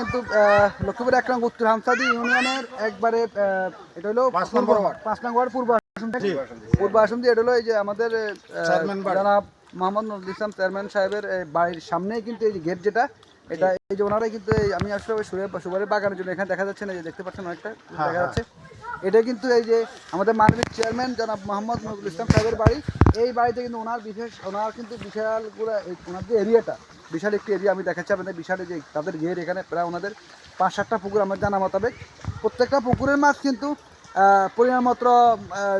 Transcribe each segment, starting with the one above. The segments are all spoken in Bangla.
কিন্তু লক্ষ্মীপুর এক উত্তর হামসাদি ইউনিয়নের একবারে এটা হলো পাঁচ নম্বর ওয়ার্ড। পাঁচ নং ওয়ার্ড পূর্ব আসন পূর্ব আসন দিয়ে এটা হলো এই যে আমাদের। জনাব মোহাম্মদ নজরুল ইসলাম চেয়ারম্যান সাহেবের বাড়ির সামনেই কিন্তু এই যে গেট যেটা এটা এই যে ওনারাই কিন্তু আমি আসলে সুপারি বাগানের জন্য এখানে দেখা যাচ্ছে না যে দেখতে পাচ্ছেন অনেকটা দেখা যাচ্ছে। এটা কিন্তু এই যে আমাদের মানবিক চেয়ারম্যান জনাব মোহাম্মদ নজরুল ইসলাম সাহেবের বাড়ি। এই বাড়িতে কিন্তু ওনার বিশেষ ওনার কিন্তু বিশাল পুরো ওনার যে এরিয়াটা বিশাল একটি এরিয়া আমি দেখাচ্ছি আপনাদের বিশাল যে তাদের ঘের এখানে প্রায় ওনাদের পাঁচ সাতটা পুকুর আমার জানা মোতাবেক। প্রত্যেকটা পুকুরের মাছ কিন্তু পরিমাণ মাত্র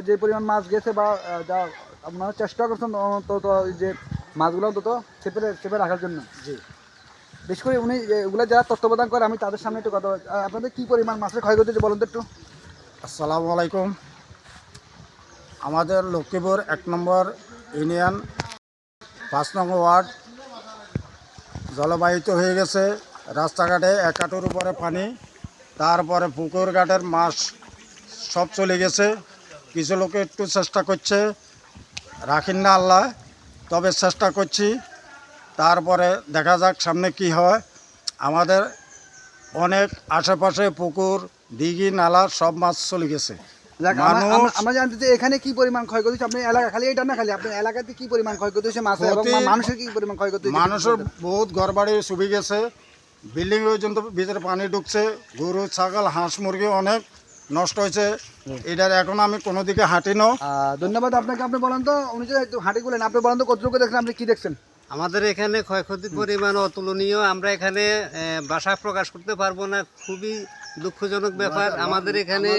যে পরিমাণ মাছ গেছে বা যা আপনারা চেষ্টা করছেন অন্তত যে মাছগুলো অন্তত চেপে চেপে রাখার জন্য। জি। বিশেষ করে উনি এগুলো যারা তত্ত্বাবধান করে, আমি তাদের সামনে একটু কথা। আপনাদের কী পরিমাণ মাছের ক্ষয়ক্ষতি বলুন তো একটু? আসসালামু আলাইকুম। আমাদের লক্ষ্মীপুর এক নম্বর ইউনিয়ন, পাঁচ নম্বর ওয়ার্ড, জলবাহিত হয়ে গেছে। রাস্তাঘাটে এক হাঁটুর উপরে পানি, তারপরে পুকুর ঘাটের মাছ সব চলে গেছে। কিছু লোকে একটু চেষ্টা করছে, রাখিন না আল্লাহ, তবে চেষ্টা করছি। তারপরে দেখা যাক সামনে কি হয়। আমাদের অনেক আশেপাশে পুকুর দিঘি নালা সব মাছ চলে গেছে। আমরা- জানতে চাই এখানে কি পরিমাণ ক্ষয়ক্ষতি আপনার এলাকা খালি এটা না খালি আপনার এলাকাতে কি পরিমাণ ক্ষয়ক্ষতি মাছের এবং মানুষের কি পরিমাণ ক্ষয়ক্ষতি মানুষের বহুত ঘর বাড়ি চুবি গেছে। বিল্ডিং পর্যন্ত ভিতরে পানি ঢুকছে। গরু ছাগল হাঁস মুরগি অনেক নষ্ট হয়েছে। এটার এখন আমি কোনো দিকে হাঁটিনো আহ, ধন্যবাদ আপনাকে। আপনি বলেন তো উনি যে একটু হাঁটি গুলেন আপনি বলেন তো কতটুকু দেখলেন আপনি কি দেখছেন? আমাদের এখানে ক্ষয়ক্ষতির পরিমাণ অতুলনীয়। আমরা এখানে বাসা প্রকাশ করতে পারব না। খুবই দুঃখজনক ব্যাপার। আমাদের এখানে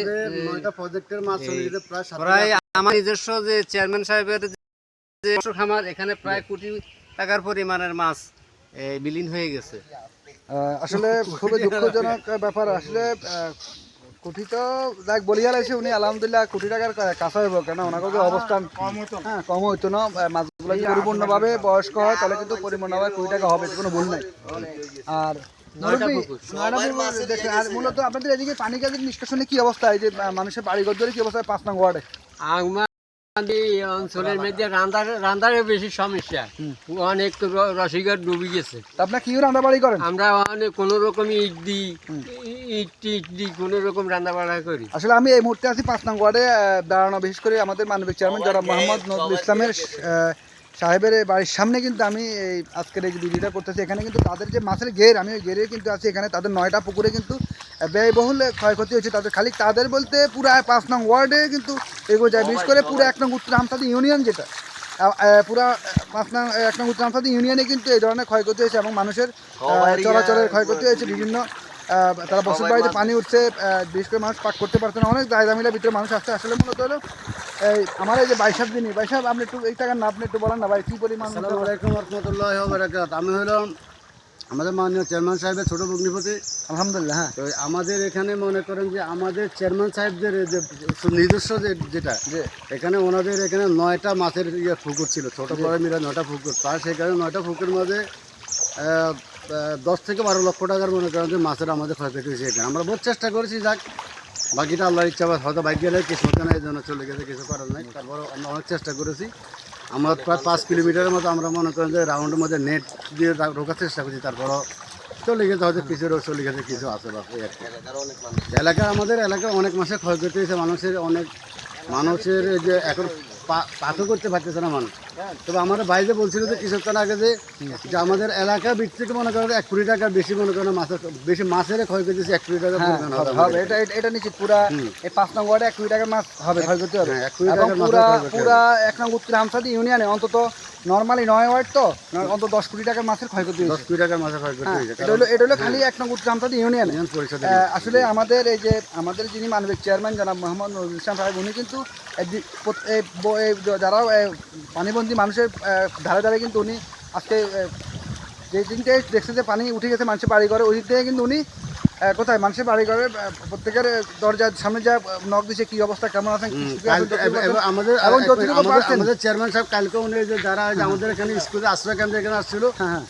প্রায় আমার নিজস্ব যে চেয়ারম্যান সাহেবের যে খামার এখানে প্রায় কোটি টাকার পরিমাণের মাছ বিলীন হয়ে গেছে। আসলে খুবই দুঃখজনক ব্যাপার। আসলে কোটি তো যাক বলিয়া লাগছে উনি আলহামদুলিল্লাহ কোটি টাকার কাছে হইব কেন ওনাকে অবস্থান হ্যাঁ কম হইতো না আহ, মাছগুলো যদি পরিপূর্ণভাবে বয়স্ক হয় তাহলে কিন্তু পরিপূর্ণভাবে কোটি টাকা হবে কোনো ভুল নাই। আর আর মূলত আপনাদের এদিকে পানি কাজের নিষ্কাশনে কি অবস্থা? এই যে মানুষের বাড়ি ঘর কি অবস্থা? পাঁচ নং ওয়ার্ডে। অঞ্চলের মধ্যে রান্দার রান্দারের বেশি সমস্যা। অনেক রসিকার ডুবে গেছে। আপনার কি রান্না বাড়ি করেন? আমরা অনেক কোনো রকম ইট দিই ইট দিই কোনো রকম রান্না বাড়া করি। আসলে আমি এই মুহূর্তে আছি পাঁচ নং ওয়ার্ডে দাঁড়ানো বিশেষ করে আমাদের মানবিক চেয়ারম্যান যারা মোহাম্মদ নজরুল ইসলামের সাহেবের বাড়ির সামনে কিন্তু আমি এই আজকের এই ভিডিওটা করতেছি এখানে কিন্তু তাদের যে মাছের ঘের আমি ওই ঘেরে কিন্তু আছি এখানে তাদের নয়টা পুকুরে কিন্তু ব্যয়বহুল ক্ষয়ক্ষতি হয়েছে। তাদের খালি তাদের বলতে পুরো পাঁচ নং ওয়ার্ডে কিন্তু এগো যায়। বিশেষ করে পুরো এক নং উত্তর হামসাদি ইউনিয়ন যেটা পুরা নং এক নং উত্তর হামসাদি ইউনিয়নে কিন্তু এই ধরনের ক্ষয়ক্ষতি হয়েছে এবং মানুষের চলাচলের ক্ষয়ক্ষতি হয়েছে বিভিন্ন তারা বসত বাড়িতে পানি উঠছে বিশেষ করে মানুষ পাক করতে পারছে না। অনেক দায়দামিলার ভিতরে মানুষ আসছে আসলে মূলত হলো এই আমার এই যে বাইশাব দিনই। বাইশাব আপনি একটু এই টাকার না আপনি একটু বলেন না ভাই কী পরিমাণ আমি হলাম আমাদের মাননীয় চেয়ারম্যান সাহেবের ছোট ভগ্নিপতি আলহামদুলিল্লাহ হ্যাঁ। তো আমাদের এখানে মনে করেন যে আমাদের চেয়ারম্যান সাহেবদের যে নিজস্ব যে যেটা যে এখানে ওনাদের এখানে নয়টা মাছের ইয়ে পুকুর ছিল ছোট বড় মিলে নয়টা পুকুর তার সেখানে নয়টা পুকুরের মাঝে দশ থেকে বারো লক্ষ টাকার মনে করেন যে মাছের আমাদের ক্ষয়ক্ষতি হয়েছে এখানে। আমরা বহুত চেষ্টা করেছি যাক বাকিটা আল্লাহর ইচ্ছা হয়তো বাইক গেলে কিছু না এই জন্য চলে গেছে কিছু করার নাই। তারপর আমরা অনেক চেষ্টা করেছি। আমরা প্রায় পাঁচ কিলোমিটারের মতো আমরা মনে করেন যে রাউন্ডের মধ্যে নেট দিয়ে ঢোকার চেষ্টা করছি, তারপরও চলে গেছে, হয়তো পিছেরও চলে গেছে, কিছু আশেপাশে এলাকা আমাদের এলাকায় অনেক মাসে ক্ষয়ক্ষতি হয়েছে, মানুষের অনেক, মানুষের যে এখন পাথর করতে পারতেছে না মানুষ। তবে আমাদের বাইরে বলছিল যে কিছুক্ষণ আগে যে যে আমাদের এলাকা বৃত্তি থেকে মনে করেন এক কোটি টাকার বেশি মনে করেন মাছের বেশি মাছের ক্ষয়ক্ষতি হয়েছে এক কোটি টাকা হবে, এটা এটা- নিশ্চিত পুরা এই পাঁচ নং ওয়ার্ডে এক কোটি টাকার মাছ হবে ক্ষয়ক্ষতি হবে। হ্যাঁ, এক কোটি এবং পুরা পুরা এক নং উত্তর হামসাদি ইউনিয়নে অন্তত নর্মালি নয় ওয়ার্ড তো অন্তত দশ কোটি টাকার মাছের ক্ষয়ক্ষতি দশ কোটি টাকার মাছের ক্ষয়ক্ষতি হ্যাঁ এটা হলো এটা হলো খালি এক নং উত্তর ইউনিয়নে। ইউনিয়ন আসলে আমাদের এই যে আমাদের যিনি মানবিক চেয়ারম্যান জনাব মোহাম্মদ নজরুল ইসলাম সাহেব উনি কিন্তু যারা এই পানিবন্দী মানুষের ধারে ধারে কিন্তু উনি আজকে যে দিনটাই দেখছে যে পানি উঠে গেছে মানুষের বাড়ি ঘরে ওই দিক থেকে কিন্তু উনি কোথায়? মানুষের বাড়ি ঘরে প্রত্যেকের দরজার সামনে যা নখ দিছে কি অবস্থা কেমন আছেন। আমাদের আমাদের- চেয়ারম্যান সাহেব কালকে উনি যে যারা আমাদের এখানে স্কুলে আশ্রয় কেন্দ্রে এখানে আসছিল হ্যাঁ।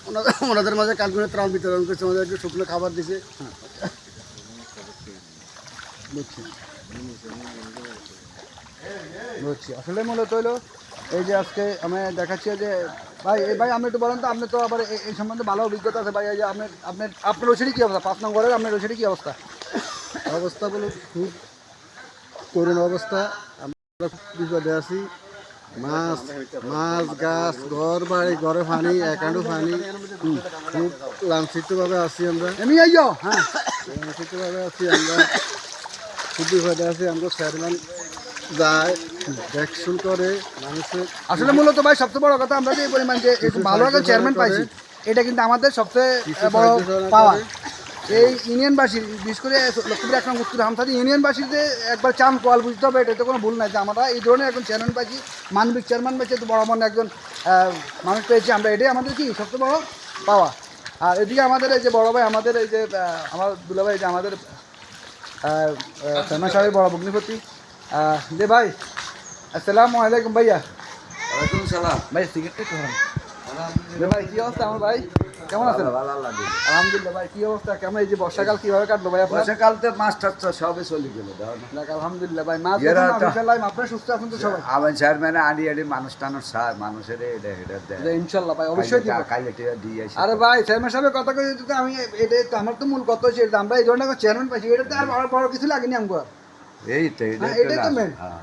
ওনাদের মাঝে কালকে উনি ত্রাণ বিতরণ করছে আমাদের একটু শুকনো খাবার দিছে। বুঝছি। বুঝছি। আসলে মূলত হলো এই যে আজকে আমি দেখাচ্ছি যে ভাই এই ভাই আপনি একটু বলেন তো আপনি তো আবার এই- সম্বন্ধে ভালো অভিজ্ঞতা আছে ভাই এই যে আপনার আপনার আপনার রসিটি কী অবস্থা? পাঁচ নম্বরের আপনার রসিটি কী অবস্থা? অবস্থা বলে খুব করুণ অবস্থা। আমরা বিপদে আছি। মাছ মাছ গাছ ঘর বাড়ি ঘরে পানি একান্ডু পানি। হুম, খুব লাঞ্ছিতভাবে আছি আমরা। এমনি আইও হ্যাঁ। লাঞ্ছিতভাবে আছি আমরা। খুব বিপদে আছি। আমরা চেয়ারম্যান যায়। দেখশুন করে মানুষের আসলে মূলত ভাই সবচেয়ে বড় কথা আমরা যে এই পরিমাণ যে ভালো একটা চেয়ারম্যান পাইছি এটা কিন্তু আমাদের সবচেয়ে বড় পাওয়া। এই ইউনিয়নবাসীর বিশেষ করে লক্ষ্মীপুর এক নং উত্তর হামসাদি ইউনিয়নবাসীর যে একবার চান কল বুঝতে হবে এটা তো কোনো ভুল নাই যে আমরা এই ধরনের একজন চেয়ারম্যান পাইছি মানবিক চেয়ারম্যান পাইছি তো বড় মনে একজন মানুষ পেয়েছি আমরা। এটাই আমাদের কি সবচেয়ে বড় পাওয়া। আর এদিকে আমাদের এই যে বড় ভাই আমাদের এই যে আমার দুলা ভাই যে আমাদের শর্মা সাহেব বড় ভগ্নিপতি যে ভাই আসসালামু আলাইকুম ভাইয়া। ওয়ালাইকুম সালাম। ভাই সিগারেটটা একটু ধরান। ভাই কি অবস্থা আমার ভাই? কেমন আছেন? আলহামদুলিল্লাহ ভাই কি অবস্থা? কেমন? এই যে বর্ষাকাল কীভাবে কাটলো ভাই আপনার? বর্ষাকালতে মাছ টাছ তো সবে চলে গেল আলহামদুলিল্লাহ ভাই মাছ তো- আপনারা সুস্থ আছেন তো সবাই? আমার চেয়ারম্যানে আনি আনি মানুষ টানুষ সার মানুষের এটা এটা দেয় ইনশাল্লাহ ভাই অবশ্যই দিব। কালে টিয়া দিয়ে আসি। আরে ভাই চেয়ারম্যান সাহেবের কথা কই তো আমি এটা তো আমার তো মূল কথা হচ্ছে আমরা এই ধরনের চেয়ারম্যান পাইছি এটা তো আর বড় কিছু লাগেনি আমাকে আর। এই তো এটা হ্যাঁ, তো তো main। হ্যাঁ।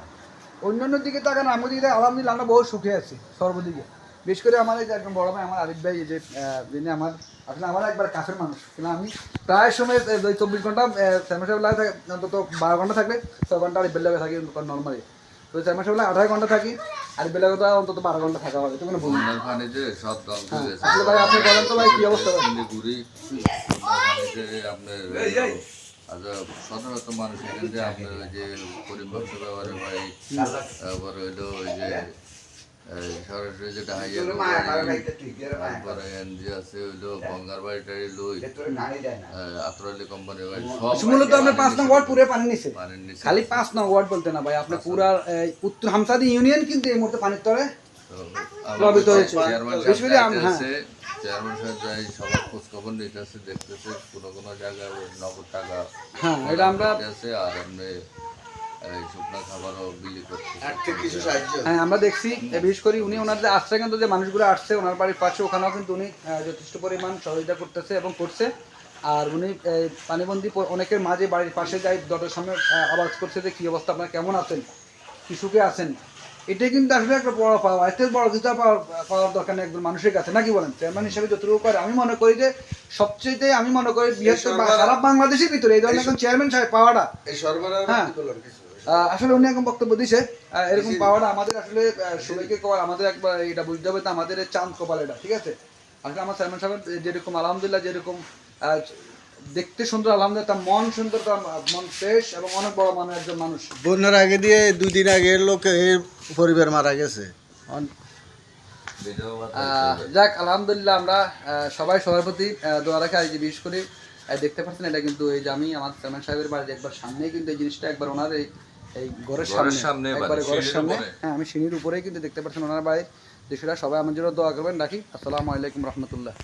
অন্যান্য দিকে তাকান আমার দিকে আলহামদুলিল্লাহ আমরা বহু সুখে আছি সর্বদিকে। বিশেষ করে আমার এই যে একদম বড় ভাই আমার আরিফ ভাই এই যে যিনি আমার আসলে আমার একবার কাছের মানুষ কিন্তু আমি প্রায় সময় দুই চব্বিশ ঘণ্টা চেয়ারম্যান সাহেব লাগে থাকে অন্তত বারো ঘণ্টা থাকলে ছয় ঘণ্টা আরিফ বেলাবে থাকি নর্মালি তো চেয়ারম্যান সাহেব লাগে আঠারো ঘণ্টা থাকি আরিফ বেলাবে তো অন্তত বারো ঘণ্টা থাকা হবে তো কোনো ভুল হ্যাঁ, ভাই আপনি বলেন তো ভাই কি অবস্থা? ঘুরি আপনার আচ্ছা সাধারণত মানুষ এখান থেকে আপনার যে পরিবর্তন ব্যবহারে ভাই তারপর হইল ওই যে এই সরাসরি যেটা হাইয়া তারপরে এনজি আছে হইল গঙ্গার বাড়ি টাড়ি লই। আতরালি কোম্পানি বাড়ি সব মূলত আপনার পাঁচ নং ওয়ার্ড পুরো পানি নিছে খালি পাঁচ নং ওয়ার্ড বলতে না ভাই আপনার পুরা উত্তর হামসাদি ইউনিয়ন কিন্তু এই মুহূর্তে পানির তরে। চেয়ারম্যান হ্যাঁ। সাহেব যাই সবার খোঁজ খবর নিতেছে দেখতেছে কোনো কোনো জায়গায় নগদ টাকা হ্যাঁ এটা আমরা আর এমনি হ্যাঁ দেখছি বিশেষ করে উনি ওনার যে আশ্রয় কেন্দ্র যে মানুষগুলো আসছে ওনার বাড়ির পাশে ওখানেও কিন্তু উনি যথেষ্ট পরিমাণ সহযোগিতা করতেছে এবং করছে। আর উনি পানিবন্দী অনেকের মাঝে বাড়ির পাশে যাই দরজার সামনে আওয়াজ করছে যে কী অবস্থা আপনারা কেমন আছেন? কি সুখে আছেন? এটাই কিন্তু আসলে একটা বড় পাওয়া থেকে বড় কিছু পাওয়ার দরকার নেই একজন মানুষের কাছে নাকি বলেন? চেয়ারম্যান হিসেবে যতটুকু করে আমি মনে করি যে সবচেয়ে আমি মনে করি বৃহত্তর সারা বাংলাদেশের ভিতরে এই ধরনের একজন চেয়ারম্যান সাহেব পাওয়াটা হ্যাঁ। আসলে উনি এখন বক্তব্য দিছে এরকম পাওয়াটা আমাদের আসলে সবাইকে আমাদের একবার এটা বুঝতে হবে তো আমাদের চাঁদ কপাল এটা ঠিক আছে? আসলে আমার চেয়ারম্যান সাহেব যেরকম আলহামদুলিল্লাহ যেরকম দেখতে সুন্দর আলহামদুলিল্লাহ তার মন সুন্দর তার মন ফ্রেশ এবং অনেক বড় মানের একজন মানুষ। বন্যার আগে দিয়ে দুদিন আগে লোক পরিবার মারা গেছে। যাক আলহামদুলিল্লাহ আমরা সবাই সবার প্রতি দোয়া রাখা। এই যে বিশেষ করে দেখতে পাচ্ছেন এটা কিন্তু এই যে আমি আমার চেয়ারম্যান সাহেবের বাড়ির একবার সামনে কিন্তু এই জিনিসটা একবার ওনার এই এই ঘরের সামনে একবারে ঘরের সামনে। হ্যাঁ আমি সিঁড়ির উপরেই কিন্তু দেখতে পাচ্ছেন ওনার বাড়ির দৃশ্যটা। সবাই আমার জন্য দোয়া করবেন। রাখি। আসসালামু আলাইকুম রহমতুল্লাহ।